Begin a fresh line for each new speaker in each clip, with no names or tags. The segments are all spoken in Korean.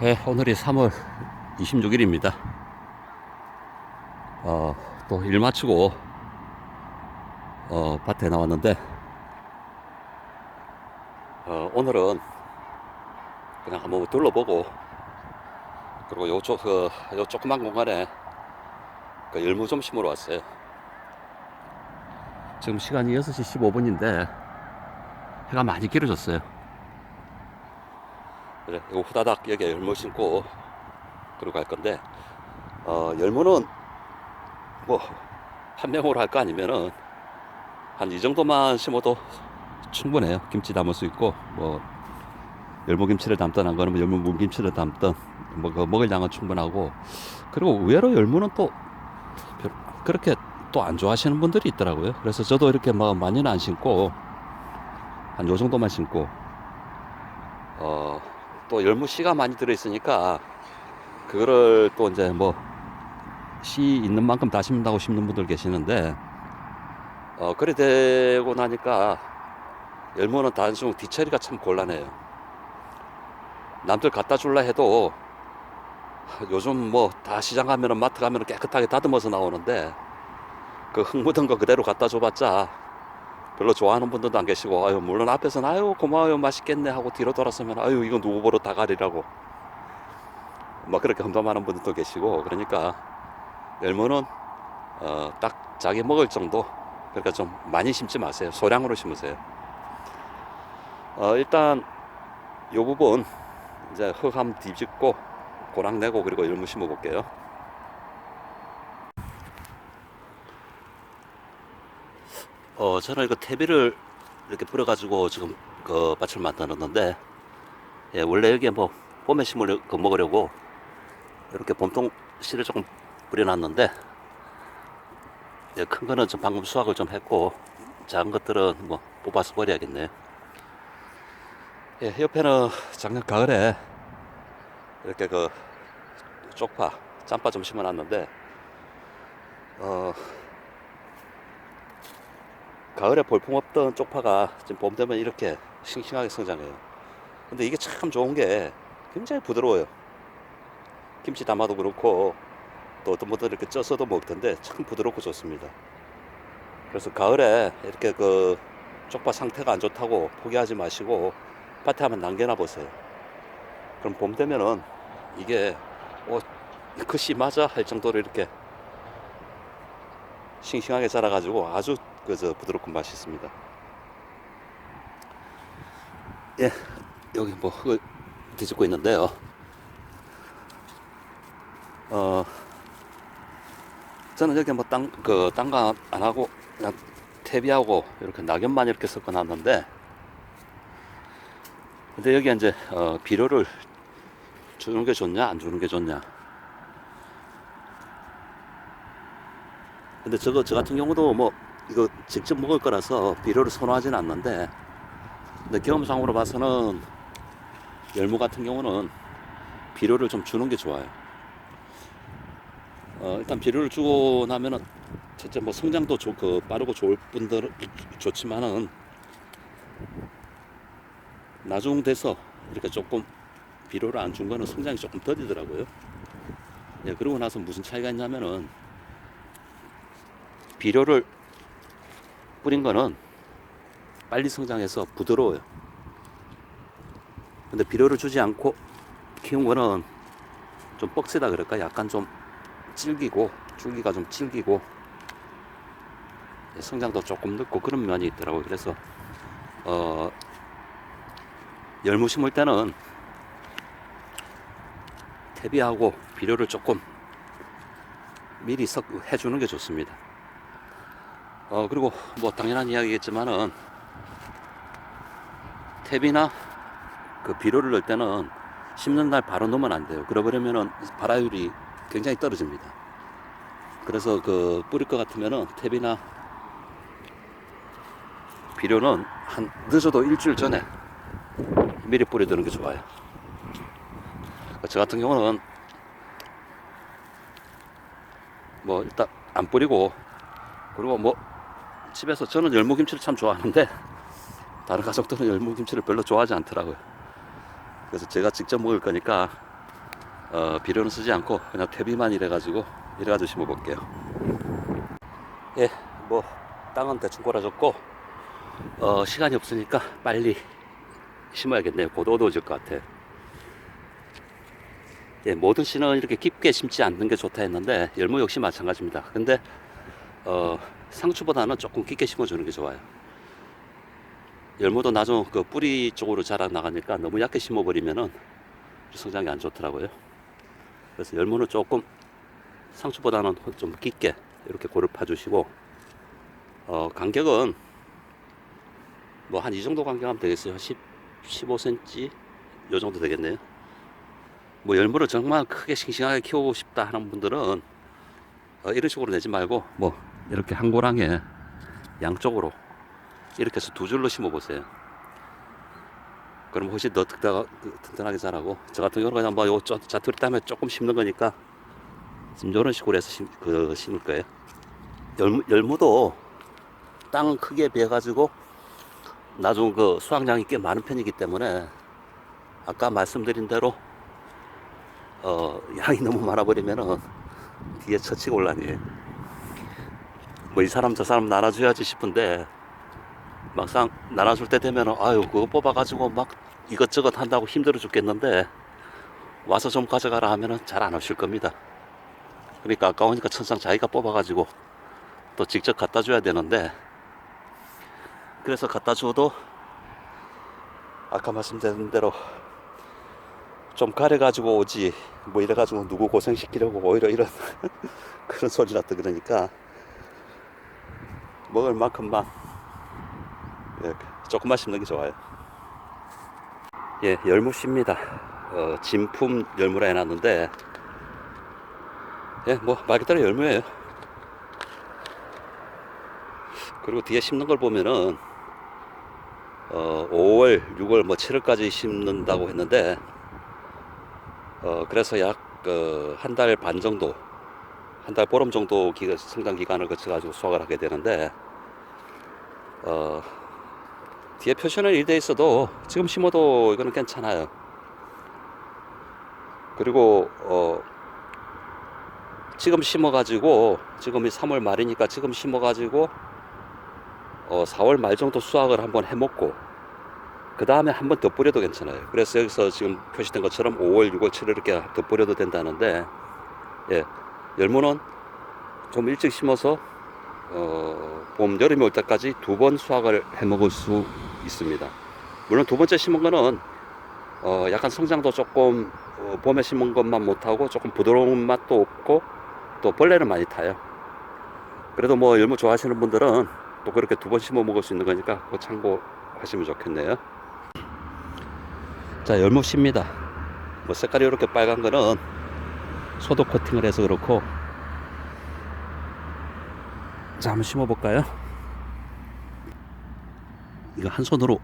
네, 오늘이 3월 26일입니다. 어, 또 일 마치고 어, 밭에 나왔는데 어, 오늘은 그냥 한번 둘러보고 그리고 요, 조, 그, 요 조그만 공간에 그 열무 좀 심으러 왔어요. 지금 시간이 6시 15분인데 해가 많이 길어졌어요. 이거 후다닥 여기에 열무 심고 그러고 갈 건데, 어, 열무는 뭐, 판매용으로 할 거 아니면은 한 이 정도만 심어도 충분해요. 김치 담을 수 있고, 뭐, 열무 김치를 담든 안 거는 뭐 열무김치를 담든 뭐, 그 먹을 양은 충분하고, 그리고 의외로 열무는 또 별- 그렇게 또 안 좋아하시는 분들이 있더라고요. 그래서 저도 이렇게 뭐 많이는 안 심고, 한 요 정도만 심고, 어, 또 열무 씨가 많이 들어있으니까 그거를 또 이제 뭐 씨 있는 만큼 다 심는다고 심는 분들 계시는데 어 그래 되고 나니까 열무는 단순 뒤처리가 참 곤란해요. 남들 갖다 줄라 해도 요즘 뭐 다 시장 가면은 마트 가면은 깨끗하게 다듬어서 나오는데 그 흙 묻은 거 그대로 갖다 줘봤자 별로 좋아하는 분들도 안 계시고 아유 물론 앞에서는 아유 고마워요 맛있겠네. 하고 뒤로 돌아서면 아유 이거 누구 보러 다 가리라고. 막 그렇게 험담하는 분들도 계시고 그러니까 열무는 어, 딱 자기 먹을 정도 그러니까 좀 많이 심지 마세요. 소량으로 심으세요. 어, 일단 요 부분 이제 흙함 뒤집고 고랑 내고 그리고 열무 심어 볼게요 어, 저는 이거 퇴비를 이렇게 뿌려가지고 지금 그 밭을 만들었는데, 예, 원래 여기에 뭐 봄에 심을 거 먹으려고 이렇게 봄동 씨를 조금 뿌려놨는데, 예, 큰 거는 좀 방금 수확을 좀 했고, 작은 것들은 뭐 뽑아서 버려야겠네요. 예, 옆에는 작년 가을에 이렇게 그 쪽파, 짬파 좀 심어놨는데, 어, 가을에 볼품 없던 쪽파가 지금 봄 되면 이렇게 싱싱하게 성장해요. 근데 이게 참 좋은 게 굉장히 부드러워요. 김치 담아도 그렇고 또 어떤 분들은 이렇게 쪄서도 먹을 텐데 참 부드럽고 좋습니다. 그래서 가을에 이렇게 그 쪽파 상태가 안 좋다고 포기하지 마시고 밭에 한번 남겨놔 보세요. 그럼 봄 되면은 이게 어, 그씨 맞아 할 정도로 이렇게 싱싱하게 자라가지고 아주 그저 부드럽고 맛있습니다. 예, 여기 뭐 흙을 뒤집고 있는데요. 어, 저는 여기 뭐 땅, 그, 땅가 안 하고, 그냥 퇴비하고, 이렇게 낙엽만 이렇게 섞어 놨는데, 근데 여기 이제, 어, 비료를 주는 게 좋냐, 안 주는 게 좋냐. 근데 저거, 저 같은 경우도 뭐, 이거 직접 먹을 거라서 비료를 선호하지는 않는데, 근데 경험상으로 봐서는 열무 같은 경우는 비료를 좀 주는 게 좋아요. 어, 일단 비료를 주고 나면은 첫째 뭐 성장도 좋, 그 빠르고 좋을 분들 좋지만은 나중 돼서 이렇게 조금 비료를 안 준 거는 성장이 조금 더디더라고요. 예, 그러고 나서 무슨 차이가 있냐면은 비료를 뿌린 거는 빨리 성장해서 부드러워요. 근데 비료를 주지 않고 키운 거는 좀 뻑세다 그럴까? 약간 좀 질기고, 줄기가 좀 질기고, 예, 성장도 조금 늦고 그런 면이 있더라고요. 그래서, 어, 열무 심을 때는 퇴비하고 비료를 조금 미리 섞 해주는 게 좋습니다. 어, 그리고 뭐 당연한 이야기겠지만은 탭이나 그 비료를 넣을 때는 심는 날 바로 넣으면 안 돼요. 그러버리면은 발화율이 굉장히 떨어집니다. 그래서 그 뿌릴 것 같으면은 탭이나 비료는 한 늦어도 일주일 전에 미리 뿌려두는 게 좋아요. 저 같은 경우는 뭐 일단 안 뿌리고 그리고 뭐 집에서 저는 열무김치를 참 좋아하는데 다른 가족들은 열무김치를 별로 좋아하지 않더라고요. 그래서 제가 직접 먹을 거니까 어, 비료는 쓰지 않고 그냥 퇴비만 이래가지고 이래가지고 심어볼게요. 예, 뭐 땅은 대충 골아줬고 어, 시간이 없으니까 빨리 심어야겠네요. 곧 어두워질 것 같아요. 예, 모든 씨는 이렇게 깊게 심지 않는 게 좋다 했는데 열무 역시 마찬가지입니다. 근데 어, 상추보다는 조금 깊게 심어주는 게 좋아요. 열무도 나중 그 뿌리 쪽으로 자라 나가니까 너무 얕게 심어버리면은 성장이 안 좋더라고요. 그래서 열무는 조금 상추보다는 좀 깊게 이렇게 골을 파주시고 어, 간격은 뭐 한 이 정도 간격하면 되겠어요. 10, 15cm 요 정도 되겠네요. 뭐 열무를 정말 크게 싱싱하게 키우고 싶다 하는 분들은 어, 이런 식으로 내지 말고 뭐 이렇게 한 고랑에 양쪽으로 이렇게 해서 두 줄로 심어 보세요. 그럼 훨씬 더 튼튼하- 튼튼하게 자라고 저 같은 경우는 그냥 뭐요 자투리 땀에 조금 심는 거니까 지금 이런 식으로 해서 심, 그, 심을 거예요. 열무, 열무도 땅 크게 비해 가지고 나중 그 수확량이 꽤 많은 편이기 때문에 아까 말씀드린 대로 어, 양이 너무 많아 버리면은 뒤에 처치가 곤란이에요. 뭐 이 사람 저 사람 나눠줘야지 싶은데 막상 나눠줄 때 되면은 아유 그거 뽑아가지고 막 이것저것 한다고 힘들어 죽겠는데 와서 좀 가져가라 하면은 잘 안 오실 겁니다. 그러니까 아까우니까 천상 자기가 뽑아가지고 또 직접 갖다 줘야 되는데 그래서 갖다 줘도 아까 말씀드린 대로 좀 가려가지고 오지 뭐 이래가지고 누구 고생시키려고 오히려 이런 그런 소리라 또 그러니까 먹을 만큼만 예, 조금만 심는 게 좋아요. 예, 열무씨입니다. 어, 진품 열무라 해놨는데, 예, 뭐, 말 그대로 열무예요. 그리고 뒤에 심는 걸 보면은, 어, 5월, 6월, 뭐 7월까지 심는다고 했는데, 어, 그래서 약, 그, 한달반 정도, 한 달 보름 정도 기간, 성장 기간을 거쳐가지고 수확을 하게 되는데, 어, 뒤에 표시는 이돼 있어도 지금 심어도 이거는 괜찮아요. 그리고 어 지금 심어가지고 지금이 3월 말이니까 지금 심어가지고 어 4월 말 정도 수확을 한번 해먹고 그 다음에 한 번 더 뿌려도 괜찮아요. 그래서 여기서 지금 표시된 것처럼 5월, 6월, 7월 이렇게 더 뿌려도 된다는데 예 열무는 좀 일찍 심어서 어, 봄, 여름이 올 때까지 두 번 수확을 해 먹을 수 있습니다. 물론 두 번째 심은 거는 어, 약간 성장도 조금 어, 봄에 심은 것만 못하고 조금 부드러운 맛도 없고 또 벌레는 많이 타요. 그래도 뭐 열무 좋아하시는 분들은 또 그렇게 두 번 심어 먹을 수 있는 거니까 그거 참고하시면 좋겠네요. 자, 열무 씨입니다. 뭐 색깔이 이렇게 빨간 거는 소독 코팅을 해서 그렇고 자, 한번 심어 볼까요? 이거 한 손으로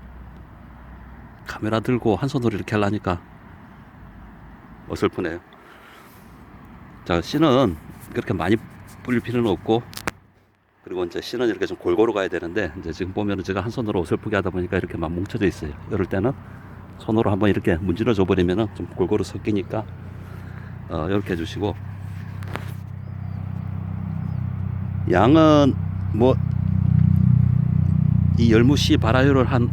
카메라 들고 한 손으로 이렇게 하려니까 어설프네요. 자, 씨는 그렇게 많이 뿌릴 필요는 없고, 그리고 이제 씨는 이렇게 좀 골고루 가야 되는데, 이제 지금 보면은 제가 한 손으로 어설프게 하다 보니까 이렇게 막 뭉쳐져 있어요. 이럴 때는 손으로 한번 이렇게 문질러 줘 버리면은 좀 골고루 섞이니까, 어, 이렇게 해주시고, 양은 뭐 이 열무씨 발화율을 한한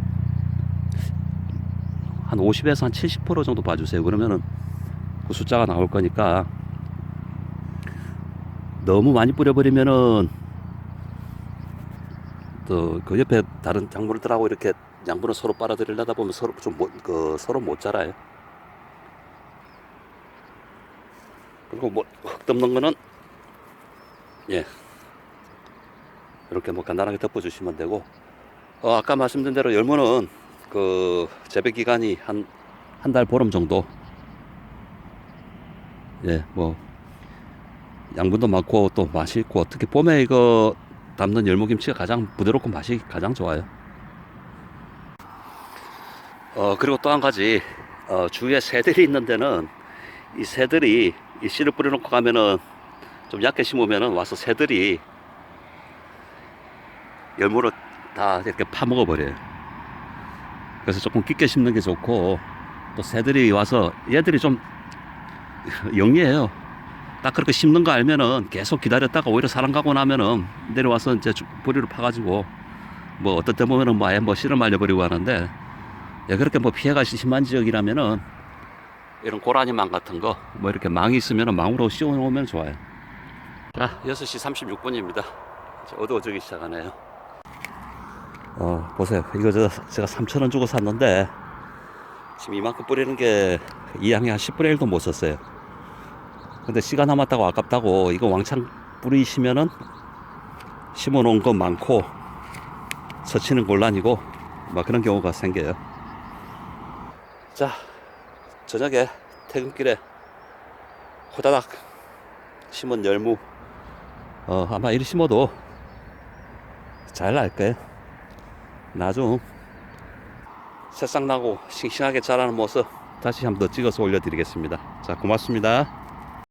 50에서 한 70% 정도 봐주세요. 그러면은 그 숫자가 나올 거니까 너무 많이 뿌려버리면은 또 그 옆에 다른 작물들하고 이렇게 양분을 서로 빨아들이려다 보면 서로 좀 못, 그 서로 못 자라요. 그리고 뭐흙 덮는 거는 예. 이렇게 뭐 간단하게 덮어주시면 되고. 어, 아까 말씀드린 대로 열무는 그 재배 기간이 한 한 달 보름 정도. 예 뭐 양분도 많고 또 맛있고 특히 봄에 이거 담는 열무김치가 가장 부드럽고 맛이 가장 좋아요. 어 그리고 또 한 가지. 어, 주위에 새들이 있는 데는 이 새들이 이 씨를 뿌려놓고 가면은 좀 얕게 심으면은 와서 새들이 열무를 다 이렇게 파먹어 버려요. 그래서 조금 깊게 심는 게 좋고 또 새들이 와서 얘들이 좀 영리해요. 딱 그렇게 심는 거 알면은 계속 기다렸다가 오히려 사람 가고 나면은 내려와서 이제 주- 뿌리를 파가지고 뭐 어떤 때 보면은 뭐 아예 뭐 씨를 말려버리고 하는데 예, 그렇게 뭐 피해가 심한 지역이라면은 이런 고라니 망 같은 거 뭐 이렇게 망이 있으면은 망으로 씌워 놓으면 좋아요. 자, 6시 36분입니다. 어두워지기 시작하네요. 어, 보세요. 이거 저, 제가 3,000원 주고 샀는데, 지금 이만큼 뿌리는 게 이 양이 한 10분의 1도 못 썼어요. 근데 시간 남았다고 아깝다고 이거 왕창 뿌리시면은 심어 놓은 거 많고, 서치는 곤란이고, 막 그런 경우가 생겨요. 자, 저녁에 퇴근길에 호다닥 심은 열무, 어, 아마 이리 심어도 잘 날 거예요. 나중 새싹 나고 싱싱하게 자라는 모습 다시 한번 더 찍어서 올려드리겠습니다. 자, 고맙습니다.